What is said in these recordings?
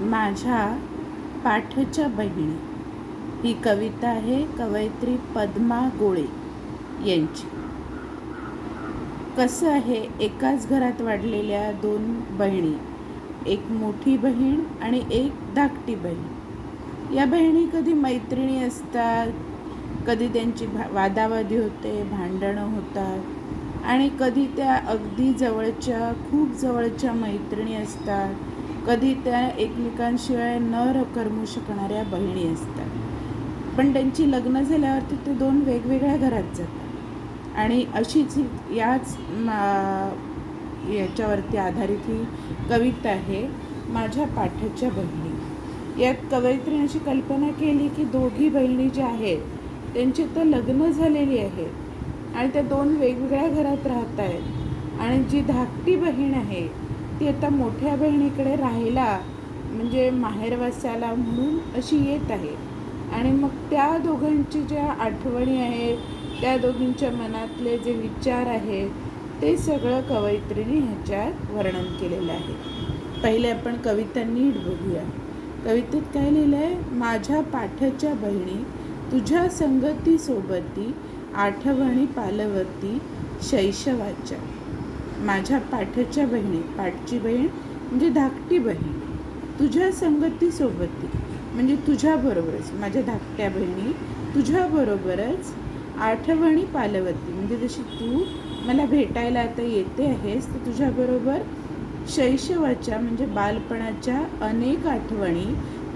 माझ्या पाठच्या बहिणी. ही कविता आहे कवयित्री पद्मा गोळे यांची. कसं आहे एकाच घरात वाढलेल्या दोन बहिणी? एक मोठी बहीण आणि एक धाकटी बहीण. या बहिणी कधी मैत्रिणी असतात कधी त्यांची भा वादावादी होते भांडणं होतात आणि कधी त्या अगदी जवळच्या खूप जवळच्या मैत्रिणी असतात. कधी त्या एकमेकांशिवाय न र करमू शकणाऱ्या बहिणी असतात. पण त्यांची लग्न झाल्यावरती ते दोन वेगवेगळ्या घरात जातात. आणि अशीच ही- याच मा- याच्यावरती आधारित ही कविता आहे माझ्या पाठ्याच्या बहिणी. यात कवयित्रीने अशी कल्पना केली की दोघी बहिणी ज्या आहेत त्यांची तर लग्न झालेली आहेत आणि त्या दोन वेगवेगळ्या घरात राहत आहेत आणि जी धाकटी बहीण आहे ती आता मोठ्या बहिणीकडे राहायला म्हणजे माहेरवासाला म्हणून अशी येत आहे. आणि मग त्या दोघांची ज्या आठवणी आहेत त्या दोघींच्या मनातले जे विचार आहेत ते सगळं कवयित्रीने ह्याच्यात वर्णन केलेलं आहे. पहिले आपण कविता नीट बघूया. कवितेत काय लिहिलं आहे माझ्या पाठच्या बहिणी तुझ्या संगती सोबती आठवणी पालवती शैशवाच्या. माझ्या पाठच्या बहिणी पाठची बहीण म्हणजे धाकटी बहीण. तुझ्या संगतीसोबती म्हणजे तुझ्याबरोबरच माझ्या धाकट्या बहिणी तुझ्याबरोबरच आठवणी पालवती. म्हणजे जशी तू मला भेटायला आता येते आहेस तर तुझ्याबरोबर शैशवाच्या म्हणजे बालपणाच्या अनेक आठवणी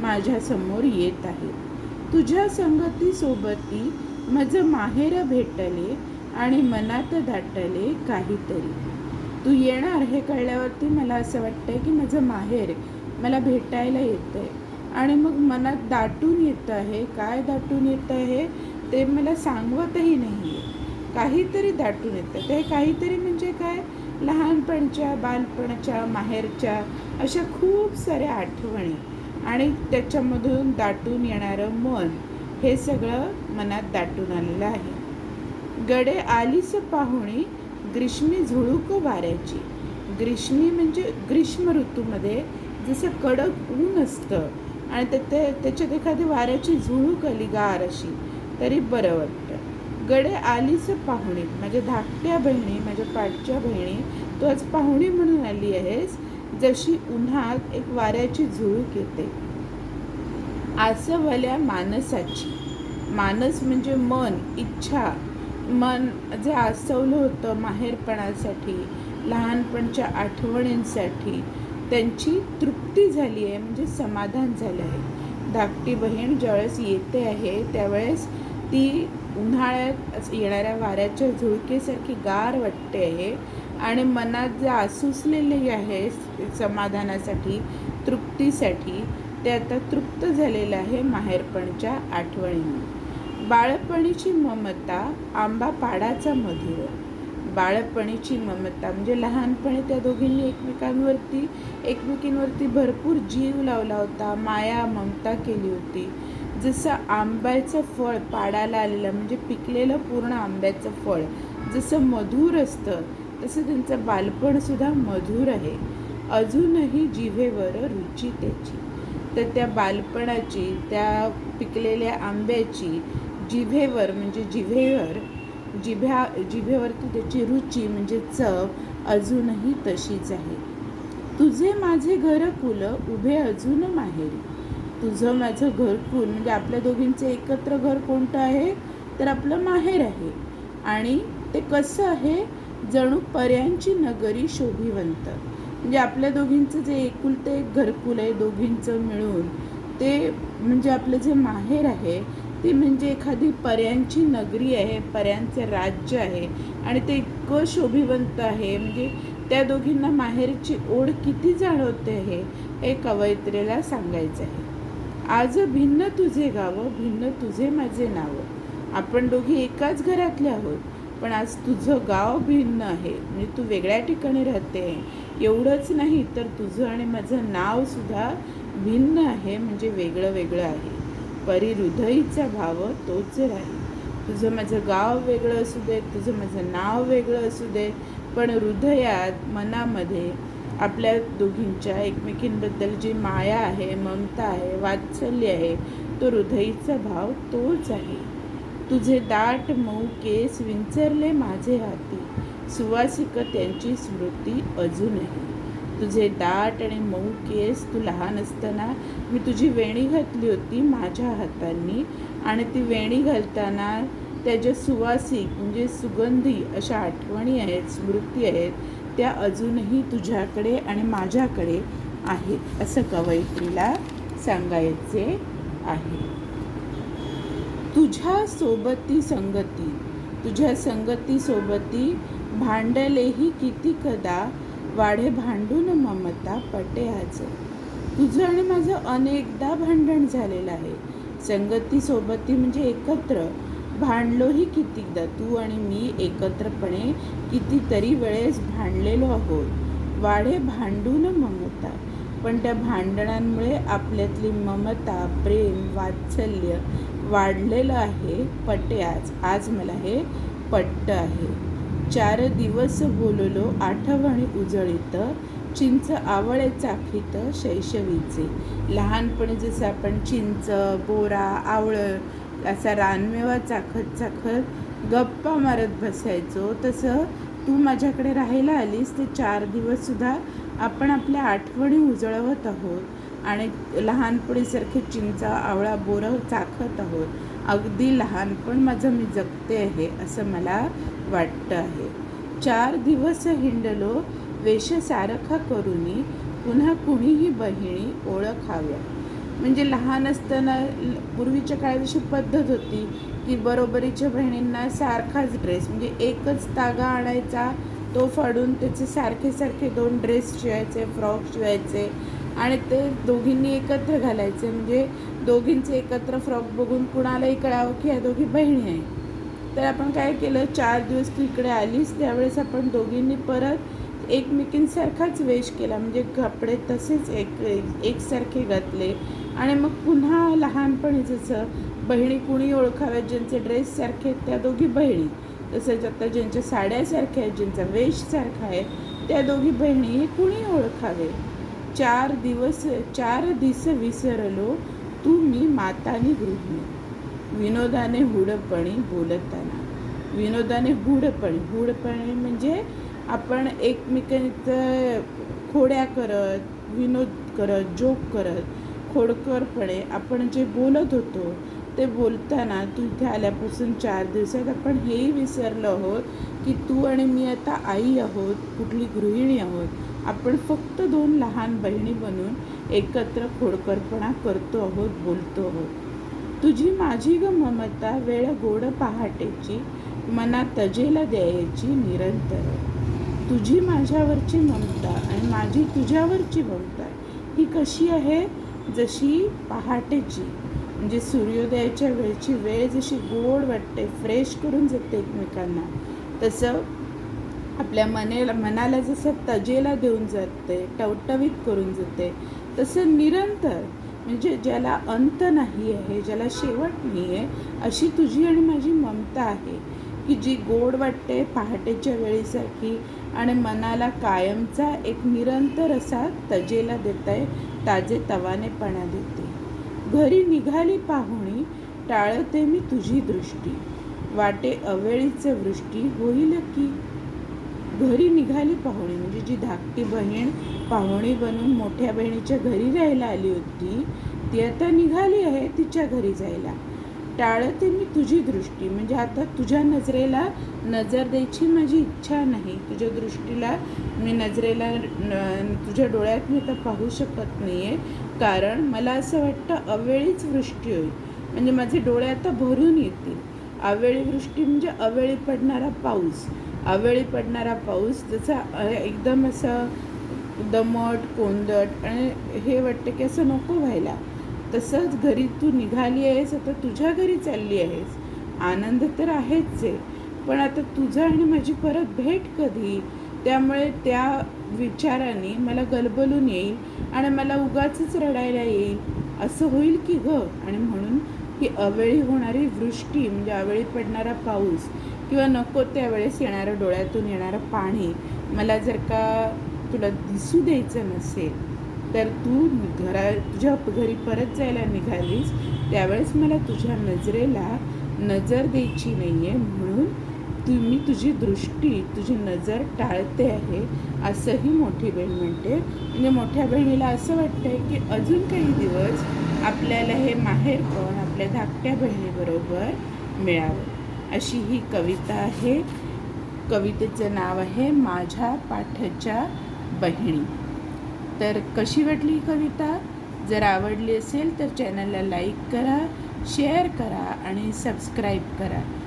माझ्यासमोर येत आहेत. तुझ्या संगतीसोबती माझं माहेर भेटले आणि मनात दाटले काहीतरी. तू येणार हे कळल्यावरती मला असं वाटतंय की माझं माहेर मला भेटायला येतं आहे आणि मग मनात दाटून येतं आहे. काय दाटून येतं आहे ते मला सांगवतही नाही आहे काहीतरी दाटून येतं. ते काहीतरी म्हणजे काय? लहानपणच्या बालपणाच्या माहेरच्या अशा खूप साऱ्या आठवणी. आणि त्याच्यामधून दाटून येणारं मन हे सगळं मनात दाटून आलेलं आहे. गडे आलीस पाहुणी ग्रीष्मी झुळूक वाऱ्याची. ग्रीष्मी म्हणजे ग्रीष्म ऋतूमध्ये जसं कडक ऊन असतं आणि ते त्याच्यात एखादी वाऱ्याची झुळूक आली गार अशी तरी बरं वाटतं. गडे आलीच पाहुणी माझ्या धाकट्या बहिणी माझ्या पाठच्या बहिणी तू आज पाहुणी म्हणून आली आहेस जशी उन्हात एक वाऱ्याची झुळूक येते. आसवल्या मानसाची. मानस म्हणजे मन इच्छा मन जे आसवलं होतं माहेरपणासाठी लहानपणच्या आठवणींसाठी त्यांची तृप्ती झाली आहे म्हणजे समाधान झालं आहे. धाकटी बहीण ज्यावेळेस येते आहे त्यावेळेस ती उन्हाळ्यात येणाऱ्या वाऱ्याच्या झुळकेसारखी गार वाटते आहे आणि मनात जे आसुसलेले आहे समाधानासाठी तृप्तीसाठी ते आता तृप्त झालेलं आहे माहेरपणच्या आठवणींनी. बाळपणीची ममता आंबा पाडाचा मधुर. बाळपणीची ममता म्हणजे लहानपणी त्या दोघींनी एकमेकांवरती एकमेकींवरती भरपूर जीव लावला होता माया ममता केली होती. जसं आंब्याचं फळ पाडाला आलेलं म्हणजे पिकलेलं पूर्ण आंब्याचं फळ जसं मधुर असतं तसं त्यांचं बालपणसुद्धा मधुर आहे. अजूनही जिभेवर रुची त्याची. तर त्या बालपणाची त्या पिकलेल्या आंब्याची जिभेवर म्हणजे जिभेवर जिभ्या जिभेवरती त्याची रुची म्हणजे चव अजूनही तशीच आहे. तुझे माझे घरकुल उभे अजून माहेरी. तुझं माझं घरकुल म्हणजे आपल्या दोघींचं एकत्र घर कोणतं आहे? तर आपलं माहेर आहे. आणि ते कसं आहे? जणू पर्यांची नगरी शोभिवंत. म्हणजे आपल्या दोघींचं जे एकुलते एक घरकुल आहे दोघींचं मिळून ते म्हणजे आपलं जे माहेर आहे ती म्हणजे एखादी पर्यांची नगरी आहे पर्यांचे राज्य आहे आणि ते इतकं शोभिवंत आहे. म्हणजे त्या दोघींना माहेरची ओढ किती जाणवते आहे हे कवयित्रीला सांगायचं आहे. आज भिन्न तुझे गावं भिन्न तुझे माझे नावं. आपण दोघी एकाच घरातले आहोत पण आज तुझं गाव भिन्न आहे. म्हणजे तू वेगळ्या ठिकाणी राहते. एवढंच नाही तर तुझं आणि माझं नावसुद्धा भिन्न आहे म्हणजे वेगळं वेगळं आहे. परी हृदयीचा भाव तोच राहील. तुझं माझं गाव वेगळं असू दे तुझं माझं नाव वेगळं असू दे पण हृदयात मनामध्ये आपल्या दोघींच्या एकमेकींबद्दल जी माया आहे ममता आहे वात्सल्य आहे तो हृदयीचा भाव तोच आहे. तुझे दाट मऊ केस विंचरले माझे हाती. सुवासिक त्यांची स्मृती अजूनही. तुझे दाट आणि मऊ केस तू लहान असताना मी तुझी वेणी घातली होती माझ्या हातांनी. आणि ती वेणी घालताना त्याच्या सुवासिक म्हणजे सुगंधी अशा आठवणी आहेत स्मृती आहेत त्या अजूनही तुझ्याकडे आणि माझ्याकडे आहेत असं कवयित्रीला सांगायचे आहे. तुझ्या सोबती संगती तुझ्या संगतीसोबती भांडलेही किती कदा वाढे भांडून ममता पटे आज तुझं आणि माझं अनेकदा भांडण झालेलं आहे. संगती सोबती म्हणजे एकत्र. भांडलोही कितीकदा तू आणि मी एकत्रपणे कितीतरी वेळेस भांडलेलो आहोत. वाढे भांडून ममता. पण त्या भांडणांमुळे आपल्यातली ममता प्रेम वात्सल्य वाढलेलं आहे. पटे आज आज मला हे पट्ट आहे. चार दिवस बोललो आठवणी उजळीत चिंच आवळे चाखीत शैशवीचे. लहानपणी जसं आपण चिंच बोरा आवळं असा रानमेवा चाखत चाखत गप्पा मारत बसायचो. तसं तू माझ्याकडे राहायला आलीस ते चार दिवससुद्धा आपण आपल्या आठवणी उजळवत आहोत आणि लहानपणीसारखे चिंचा आवळा बोरं चाखत आहोत. अगदी लहानपण माझं मी जगते आहे असं मला वाटतं आहे. चार दिवस हिंडलो वेशसारखा करूनी पुन्हा कुणीही बहिणी ओळखाव्या. म्हणजे लहान असताना पूर्वीच्या काळात अशी पद्धत होती की बरोबरीच्या बहिणींना सारखाच ड्रेस म्हणजे एकच तागा आणायचा तो फाडून त्याचे सारखे सारखे दोन ड्रेस शिवायचे फ्रॉक शिवायचे आणि ते दोघींनी एकत्र घालायचे. म्हणजे दोघींचे एकत्र फ्रॉक बघून कुणालाही कळावं की या दोघी बहिणी आहे तर आपण काय केलं? चार दिवस तू इकडे आलीस. त्यावेळेस आपण दोघींनी परत एकमेकींसारखाच वेश केला. म्हणजे कपडे तसेच एक एकसारखे घातले. आणि मग पुन्हा लहानपणी जसं बहिणी कुणी ओळखाव्यात ज्यांचे ड्रेस सारखे आहेत त्या दोघी बहिणी. तसंच आता ज्यांच्या साड्यासारख्या आहेत ज्यांचा वेश सारखा आहे त्या दोघी बहिणी हे कुणी ओळखावे? चार दिवस चार दिस विसरलो. तू मी मातानी गृहिणी. विनोदाने हुडपणी बोलताना. विनोदाने हुडपणी हुडपणी म्हणजे आपण एकमेकांचं खोड्या करत विनोद करत जोक करत खोडकरपणे आपण जे बोलत होतो ते बोलताना तू इथे आल्यापासून चार दिवसात आपण हेही विसरलो आहोत की तू आणि मी आता आई आहोत कुठली गृहिणी आहोत. आपण फक्त दोन लहान बहिणी बनून एकत्र खोडकरपणा करतो आहोत बोलतो आहोत. तुझी माझी ग ममता वेळ गोड पहाटेची मना तजेला द्यायची निरंतर. तुझी माझ्यावरची ममता आणि माझी तुझ्यावरची ममता ही कशी आहे? जशी पहाटेची. म्हणजे सूर्योदयाच्या वेळची वेळ जशी गोड वाटते फ्रेश करून जाते एकमेकांना तसं आपल्या मनेला मनाला जसं तजेला देऊन जाते टवटवीत करून जाते तसं निरंतर. म्हणजे ज्याला अंत नाही आहे ज्याला शेवट नाही आहे अशी तुझी आणि माझी ममता आहे की जी गोड वाटते पहाटेच्या वेळीसारखी आणि मनाला कायमचा एक निरंतर असा तजेला देत आहे ताजे तवानेपणा देते. घरी निघाली पाहुणी टाळते मी तुझी दृष्टी. वाटे अवेळीचे वृष्टी होईल की? घरी निघाली पाहुणी. म्हणजे जी धाकटी बहीण पाहुणी बनून मोठ्या बहिणीच्या घरी राहायला आली होती ती आता निघाली आहे तिच्या घरी जायला. टाळते मी तुझी दृष्टी. म्हणजे आता तुझ्या नजरेला नजर द्यायची माझी इच्छा नाही. तुझ्या दृष्टीला मी नजरेला तुझ्या डोळ्यात मी आता पाहू शकत नाही आहे कारण मला असं वाटतं अवेळीच वृष्टी होईल. म्हणजे माझे डोळे आता भरून येतील. अवेळी वृष्टी म्हणजे अवेळी पडणारा पाऊस. अवेळी पडणारा पाऊस जसा एकदम असं दमट कोंदट आणि हे वाटतं की असं नको व्हायला. तसंच घरी तू निघाली आहेस आता तुझ्या घरी चालली आहेस. आनंद तर आहेच आहे पण आता तुझं आणि माझी परत भेट कधी? त्यामुळे त्या विचाराने मला गलबलून येईल आणि मला उगाचच रडायला येईल. असं होईल की ग? आणि म्हणून ही अवेळी होणारी वृष्टी म्हणजे अवेळी पडणारा पाऊस किंवा नको त्यावेळेस येणारं डोळ्यातून येणारं पाणी मला जर का तुला दिसू द्यायचं नसेल तर तू घरा तुझ्या घरी परत जायला निघालीस त्यावेळेस मला तुझ्या नजरेला नजर द्यायची नाही आहे म्हणून तुम्ही तुझी दृष्टी तुझी नजर टाळते आहे असंही मोठी बहीण म्हणते. म्हणजे मोठ्या बहिणीला असं वाटतं आहे की अजून काही दिवस आपल्याला हे माहेर पण आपल्या धाकट्या बहिणीबरोबर मिळावं. अशी ही कविता आहे. कवितेचं नाव आहे माझ्या पाठच्या बहिणी. तर कशी वाटली ही कविता? जर आवडली असेल तर चॅनलला लाईक करा शेअर करा आणि सबस्क्राईब करा.